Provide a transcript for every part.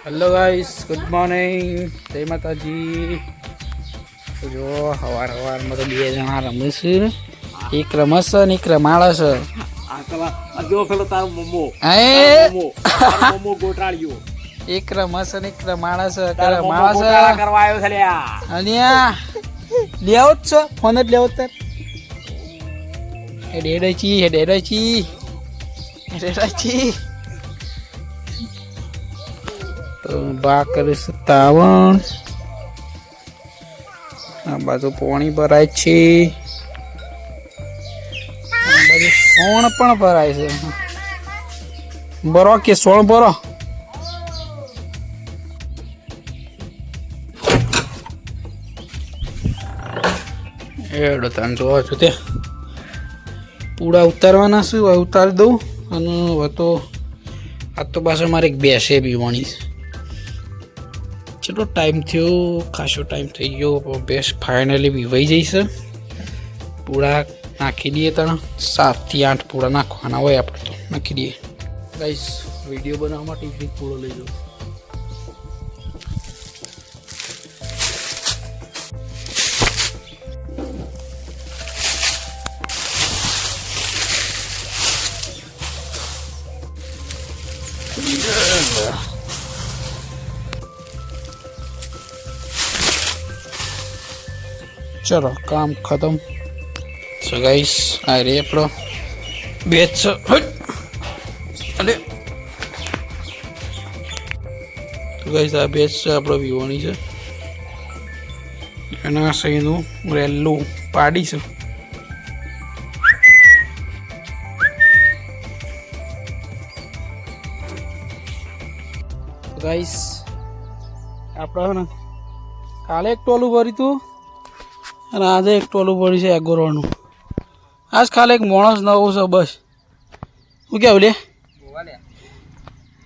Hello guys good morning જય માતાજી. તો જો સવાર સવારમાં તો બે જણા રમે છે. એક રમશે ને એક રમાડે છે. જો પેલો તારો મમ્મો મમ્મો ગોટાળ્યો એક રમસ ને એક રમાડે છે. કે રમાડે છે? કરવા આવ્યો છે લ્યા. અને લેવો જ છે? ફોન જ લેવો તાર. છે એ ડેડચી એ ડેડચી એ ડેડચી તો બા કરીશ તાવણ આ બાજુ પોણી ભરાય છે. બાજુ સોણ પણ ભરાય છે. બરો કે સોણ બરો એડો તમે જોવા છો તે. પૂડા ઉતારવાના શું ઉતારી દઉં. અને હવે તો આ તો પાછો મારે એક બેસે બી છે ચલો ટાઈમ થયો? ખાસો ટાઈમ થઈ ગયો. બેસ્ટ બેસ ફાઇનલી વિવાઈ જઈશ પૂળા નાખી દઈએ તને સાતથી આઠ પૂળા નાખવાના હોય આપણે તો. નાખી દઈએ. ગાઈસ વીડિયો બનાવવા માટે એક પૂળો લઈ જાઉં ચલો, કામ ખતમ. સો આ રે આપણો બેચ અલે! તો ગાઈસ આ બેચ છે, આપણો વિવોની છે. એના સહીનું રેલું પાડી છે. ગાઈસ આપણે છે ને, કાલે એક ટોલું ભર્યું હતું. અને આજે એક ટોલું પડ્યું છે એગોરોનું આજ ખાલી એક માણસ નવો છે, બસ. શું કેવું લે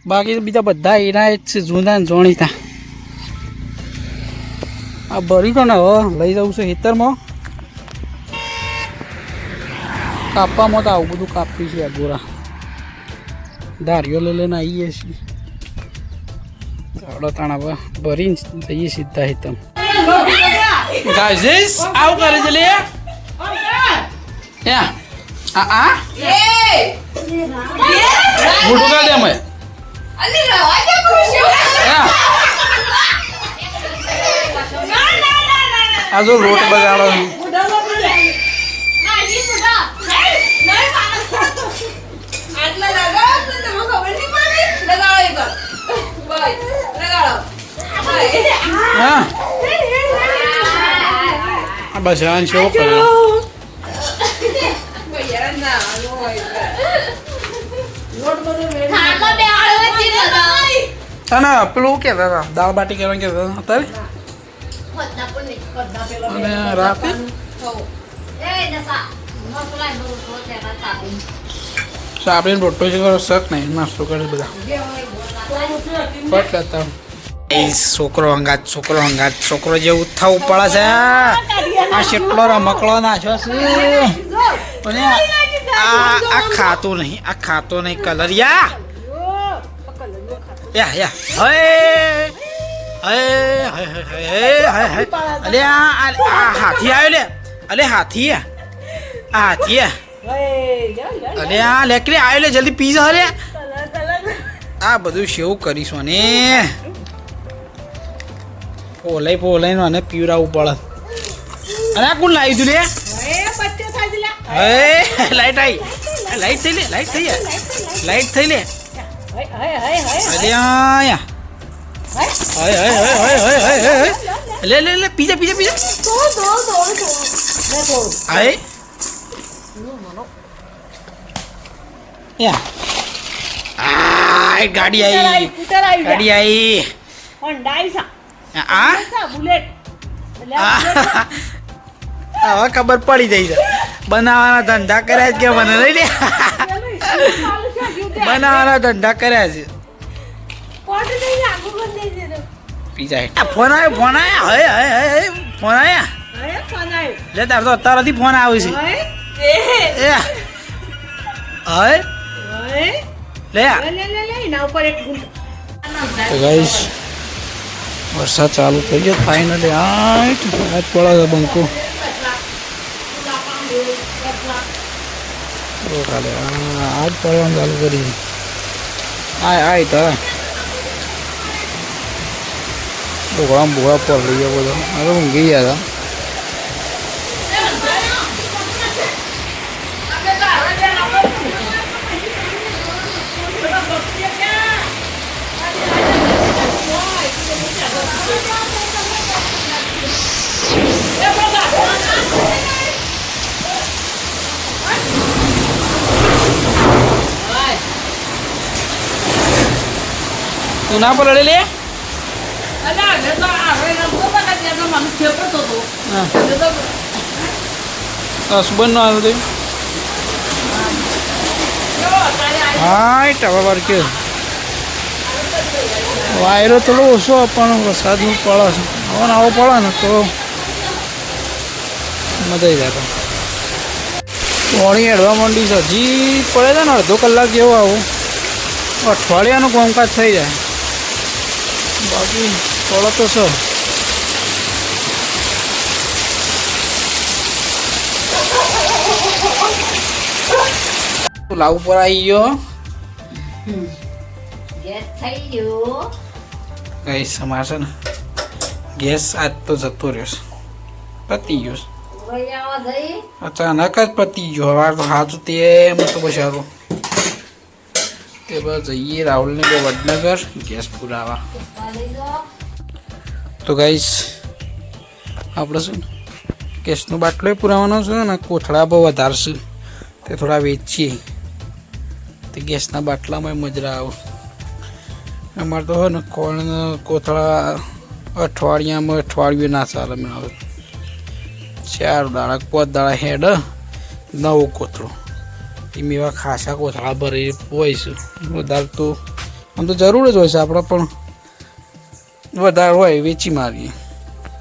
બાકી બીજા બધા એના જ છે જૂના જોણીતા. આ ભરી તો ને હવે, લઈ જવું છે ખેતરમાં. કાપવામાં તો આવું બધું કાપ્યું છે એગોરા. ધારીઓ લઈ લઈને આવીએ છીએ. આવડો તાણા હવે ભરીને જઈએ સીધા હેતમ ગાઈઝ આવું કરે છે લે યા આ આ મોટું કરી દે અમે યા આ જો રોટ બગાડો. હા આ બસ આ શો ના પેલું કહેતા હતા દાળ બાટી કરવાનું કહેતા હતા અત્યારે અને રાતે સાબરીને રોટો છે કરો શક નહીં નાસ્તો કરે બધા પટ લેતા છોકરો અંગાત છોકરો અંગાત, છોકરો જેવું થવું પડે છે. આ શેટલો રમકડો નાખ્યો છે. આ આ ખાતો નહીં, આ ખાતો નહીં કલર યા યા યા હે અલે આ હાથી આવ્યો લે. અલે હાથી આ. હાથી અલે આ લેકરી આવ્યો જલ્દી પીઝ હરે આ બધું શેવું કરીશું ને પોલાઈ પોલાઈ અને પીવરાવું પડે. આ કોણ લાવી તું લે? હે લાઈટ આવી લાઈટ થઈ લે લાઈટ થઈ લાઈટ થઈ લે. અરે લે લે લે પીજા પીજા પીજા. આય ગાડી આવી ગાડી આવી આ? આ? હવે ખબર પડી જઈ છે. બનાવવાના ધંધા કર્યા છે કે મને નહીં લે બનાવવાના ધંધા કર્યા છે. પીઝા ફોન આવ્યો ફોન આવ્યા? હે હે હે હે ફોન આવ્યા? લે તાર તો અત્યારથી ફોન આવ્યો છે. એ હે? લે લે લે લે એના ઉપર એક ગુંડ વરસાદ ચાલુ થઈ ગયો. ફાઇનલી આઠ આઠ પડાવે બંકો. કાલે, આ, આજ પડવાનું ચાલુ કરી આય આય તારા બોગળા બોગળા પર લઈ ગયા બધો અરે ઊંઘી ગયા હતા તું ના પર લે? હસબન્ડ નો આવ્યો હા. ટવા વાર કે વાયરો થોડો ઓછો પણ વરસાદનું પડે છે. હવે આવો પડે ને તો મજા આવી જાય પાણી હેડવા માંડી છે. હજી પડે છે ને અડધો કલાક જેવો આવું. અઠવાડિયાનું કામકાજ થઈ જાય. બાકી પડો તો છે. લાવ ઉપર આવી ગયો. થઈ ગયું કઈ સમાશે ને? ગેસ આજ તો જતો રહ્યો છે. પતી ગયો છે. અચાનક જ પતી ગયો. હવે તો હાથું તે તો પછી સારું તે. બસ જઈએ રાહુલને બહુ વડનગર ગેસ પુરાવા. તો ગાઈસ આપણે શું ગેસનો બાટલો પુરાવાનો છે ને કોથળા બહુ વધારશે તે થોડા વેચીએ. તે ગેસના બાટલામાં મજરા આવે. અમારે તો હોય ને કોણ કોથળા અઠવાડિયામાં અઠવાડિયું ના ચાલે મને હવે. ચાર દાડા, પાંચ દાડા હેડ નવો કોથળો. એમ એવા ખાસા કોથળા ભરી છે. વધારે તો આમ તો જરૂર જ હોય છે આપણે પણ વધારે હોય વેચી મારીએ.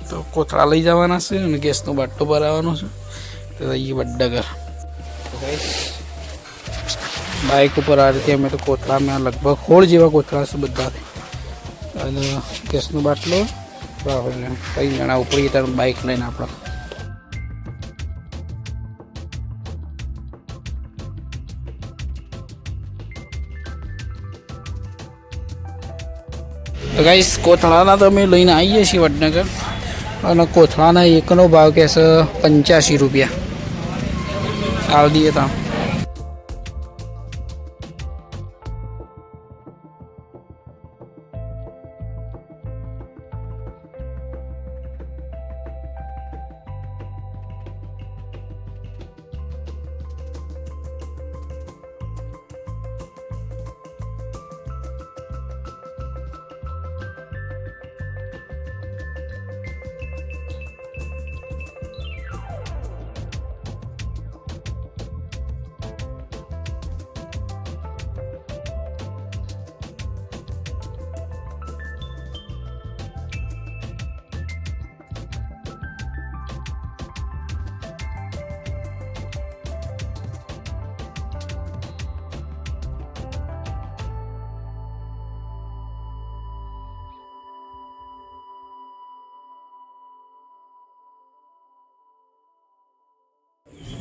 તો કોથળા લઈ જવાના છે અને ગેસનો બાટલો ભરાવાનો છે. તો એ વડનગર. બાઇક ઉપર આ રીતે અમે તો કોથળામાં લગભગ હોળ જેવા કોથળા છે બધા. અને ગેસનો બાટલો રાહુલને કઈ જણા ઉપડીએ ત્યારે બાઇક લઈને આપણે. તો ગાઈસ કોથળાના તો અમે લઈને આવીએ છીએ વડનગર. અને કોથળાના એકનો ભાવ કહેશે પંચ્યાસી રૂપિયા. આવ દઈએ તો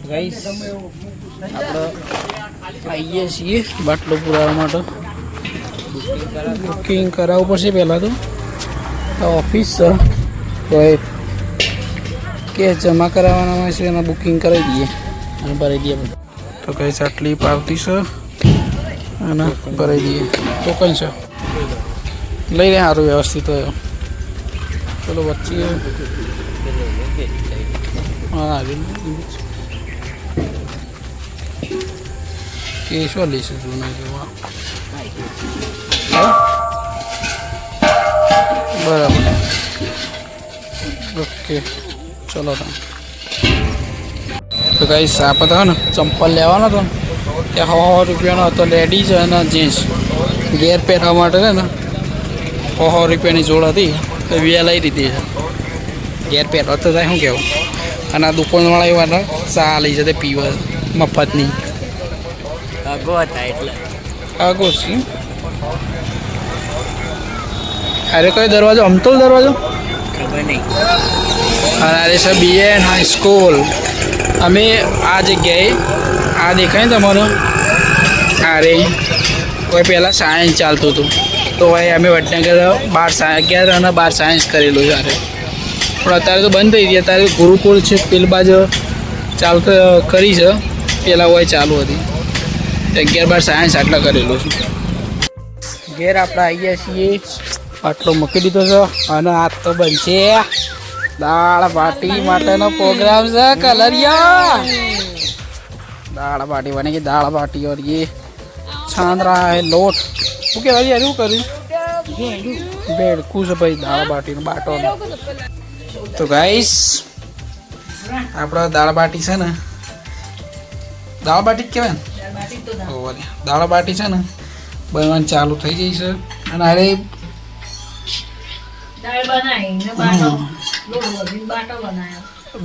ગાઈસ આપણે આવીએ છીએ બાટલો પુરાવા માટે. બુકિંગ કરાવવું પડશે પહેલાં તો. ઓફિસ છે. તો એ કેશ જમા કરાવવાના હોય છે, એના બુકિંગ કરાવી દઈએ. અને ભરાઈ દઈએ તો કઈ આટલી પાવતી છે. અને ભરાઈ દઈએ. તો કઈ છે. લઈ લે, સારું વ્યવસ્થિત હોય. ચલો, વચ્ચે. હા, આવી કે શું લઈશું જૂના જેવા? બરાબર. ઓકે. ચલો તો તો કઈ સાપ હતો ને, ચંપલ લેવાનો હતો ને એ સો રૂપિયાનો હતો લેડીઝ અને જીન્સ ગેર પહેરવા માટે છે ને સો સો રૂપિયાની જોડ હતી, તો વે લઈ લીધી છે. ગેર પહેરવા તો થાય, શું કહેવું? અને આ દુકાનવાળા એવા ચા લઈ જતે પીવા, મફતની. અગો હતા એટલે. આગો છે. અરે કયો દરવાજો? અમતોલ દરવાજો? ખબર નહીં. અરે સર બીએન હાઈસ્કૂલ અમે આ જગ્યાએ આ દેખાય ને તમારો? અરે કોઈ પહેલાં સાયન્સ ચાલતું હતું. તો ભાઈ અમે વડનગર બાર અગિયાર અને બાર સાયન્સ કરેલું છે અરે. પણ અત્યારે તો બંધ થઈ ગઈ. અત્યારે ગુરુકુળ છે પેલી બાજુ ચાલુ તો કરી છે. પહેલાં હોય ચાલુ હતી. અગિયાર બાર સાયન્સ આટલા કરેલું છે ઘેર આપણે આવીએ છીએ આટલો મૂકી દીધો છે અને આ તો બનશે દાળ પાટી માટેનો પ્રોગ્રામ છે કલરિયા દાળ પાટી બને કે દાળ પાટી और ये छान रहा है लोट શું કહેવાય યાર શું કર્યું બેડકું છે ભાઈ દાળ બાટીનો બાટો તો ગાઈસ આપણા દાળ બાટી છે ને દાળ બાટી જ કહેવાય ને ઓહો લે. દાળ બાટી છે ને બનવાનું ચાલુ થઈ જઈ છે. અને અરે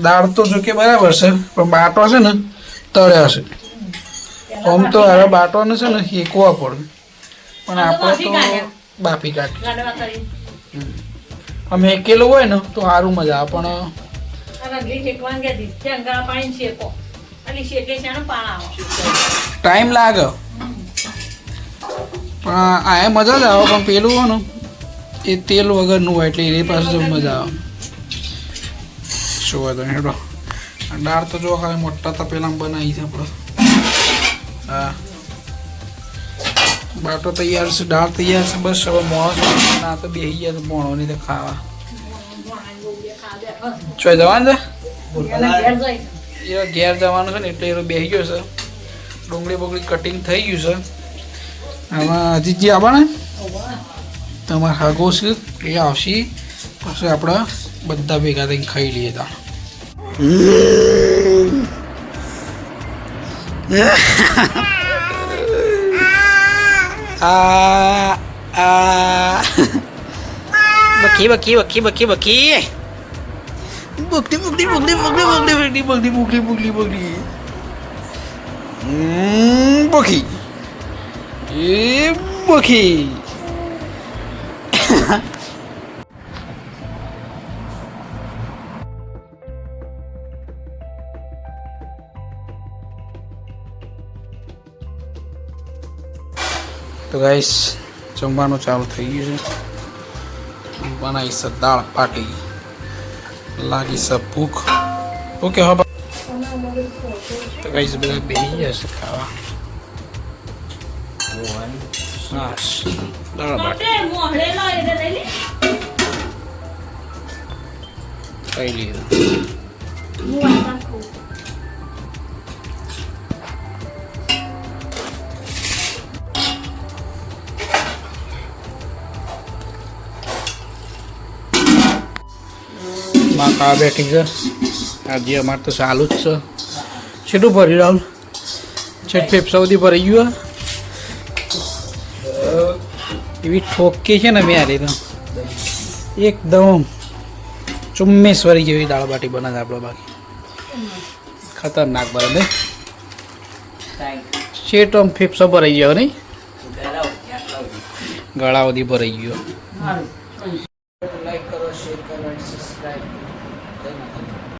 દાળ તો જો કે બરાબર છે પણ બાટો છે ને તળ્યો છે. આમ તો હવે બાટોને છે ને શેકવા પડે. પણ આપણે તો બાફી કાઢી. અમે એકેલું હોય ને તો સારું મજા પણ ટાઈમ લાગે. પણ આ મજા જ આવે પણ પેલું હોય ને એ તેલ વગરનું હોય એટલે એ પાસે મજા આવે. શું તો હેડો. દાળ તો જો ખાલી મોટા તપેલામાં બનાવી છે આપણે. હા. બાટો તૈયાર છે દાળ તૈયાર છે બસ હવે મોણો ના તો બેસી ગયા તો મોણો નહીં તો ખાવા. ચોય જવાનું છે? એના એ ઘેર જવાનું છે ને એટલે એ બેસી ગયો છે. ડુંગળી બુંગળી કટિંગ થઈ ગયું છે. આમાં અજીતજી આવવાના? તમારે હાગો છે? એ આવશે. પછી આપણે બધા ભેગા થઈને ખાઈ લઈએ તા આ આ. બકી બકી બકી બકી. બગડી બગડી બગડી બગડી બગડી બગડી બગડી બગડી બગડી બગડી બકી એ બકી તો ગાઈસ જમવાનું ચાલુ થઈ ગયું છે. બનાવી છે દાળ, પાટી. લાગી છે ભૂખ. ઓકે હા તો કઈ બધા બેસી ગયા છે ખાવા. ખાઈ લીધું. કા બેઠી છે. આજે અમારે તો ચાલુ જ છે. છેટું ભરી રાહુલ છેટ ફેફસાઉથી ભરાઈ ગયું એવી ઠોકી છે ને મેં આલી તો એકદમ ચુમ્મેશ્વરી જેવી દાળ બાટી બને છે આપણે બાકી. ખતરનાક બને શેટ આમ ફેફસા ભરાઈ ગયો નહીં. ગળા સુધી ભરાઈ ગયો.